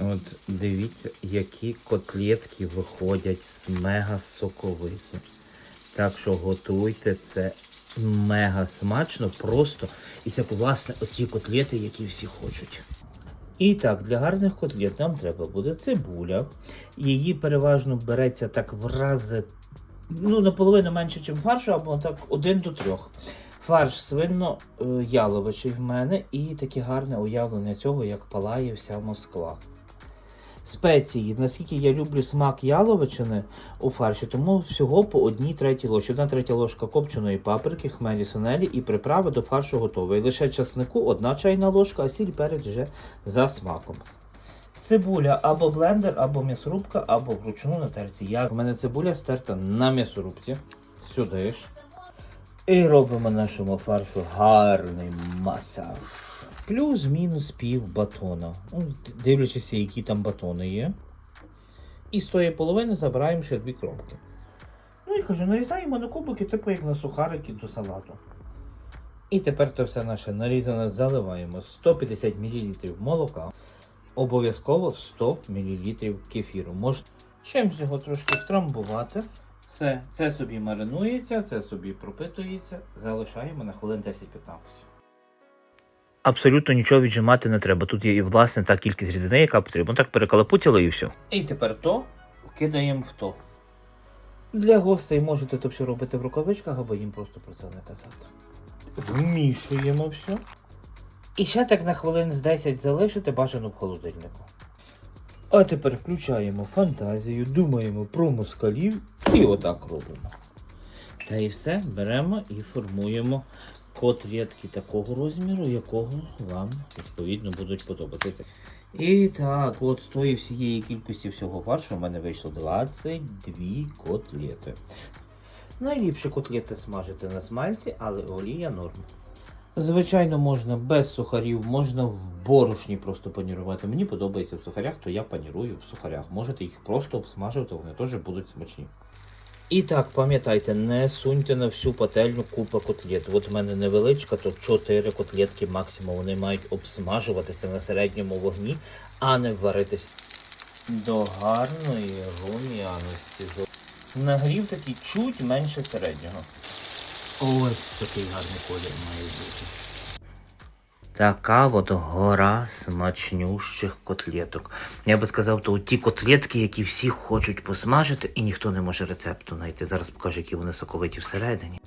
От дивіться, які котлетки виходять з мега соковиті. Так що готуйте це мега смачно, просто і це власне оті котлети, які всі хочуть. І так, для гарних котлет нам треба буде цибуля. Її переважно береться так в рази, ну, наполовину менше, ніж фаршу, або так один до трьох. Фарш свино е, яловичий в мене і таке гарне уявлення цього, як палає вся Москва. Спеції, наскільки я люблю смак яловичини у фарші, тому всього по одній третій ложці. Одна третя ложка копченої паприки, хмелі сунелі і приправи до фаршу готові. Лише часнику одна чайна ложка, а сіль перець вже за смаком. Цибуля або блендер, або м'ясорубка, або вручну на терці. Я, у мене цибуля стерта на м'ясорубці. Сюди ж. І робимо нашому фаршу гарний масаж. Плюс-мінус пів батона. Ну, дивлячись, які там батони є. І з тої половини забираємо ще дві кромки. Ну і кажу, нарізаємо на кубики, типу як на сухарики до салату. І тепер то все наше нарізане заливаємо 150 мл молока. Обов'язково 100 мл кефіру. Можна чимось його трошки втрамбувати. Все, це собі маринується, це собі пропитується. Залишаємо на хвилин 10-15. Абсолютно нічого віджимати не треба. Тут є і власне та кількість рідини, яка потрібна. Так перекалапутіло і все. І тепер то кидаємо в то. Для гостей можете то все робити в рукавичках, або їм просто про це не казати. Вмішуємо все. І ще так на хвилин з 10 залишити бажано в холодильнику. А тепер включаємо фантазію, думаємо про москалів і отак робимо. Та і все, беремо і формуємо котлетки такого розміру, якого вам відповідно будуть подобатися. І так, от з тої всієї кількості всього фаршу у мене вийшло 22 котлети. Найліпше котлети смажити на смальці, але олія норм. Звичайно, можна без сухарів, можна в борошні просто панірувати. Мені подобається в сухарях, то я панірую в сухарях. Можете їх просто обсмажувати, вони теж будуть смачні. І так, пам'ятайте, не суньте на всю пательню купа котлет. От в мене невеличка, то 4 котлетки максимум. Вони мають обсмажуватися на середньому вогні, а не варитись до гарної рум'яності. Нагрів такий чуть менше середнього. Ось такий гарний колір має бути. Така от гора смачнющих котлеток. Я би сказав, то ті котлетки, які всі хочуть посмажити, і ніхто не може рецепту знайти. Зараз покажу, які вони соковиті всередині.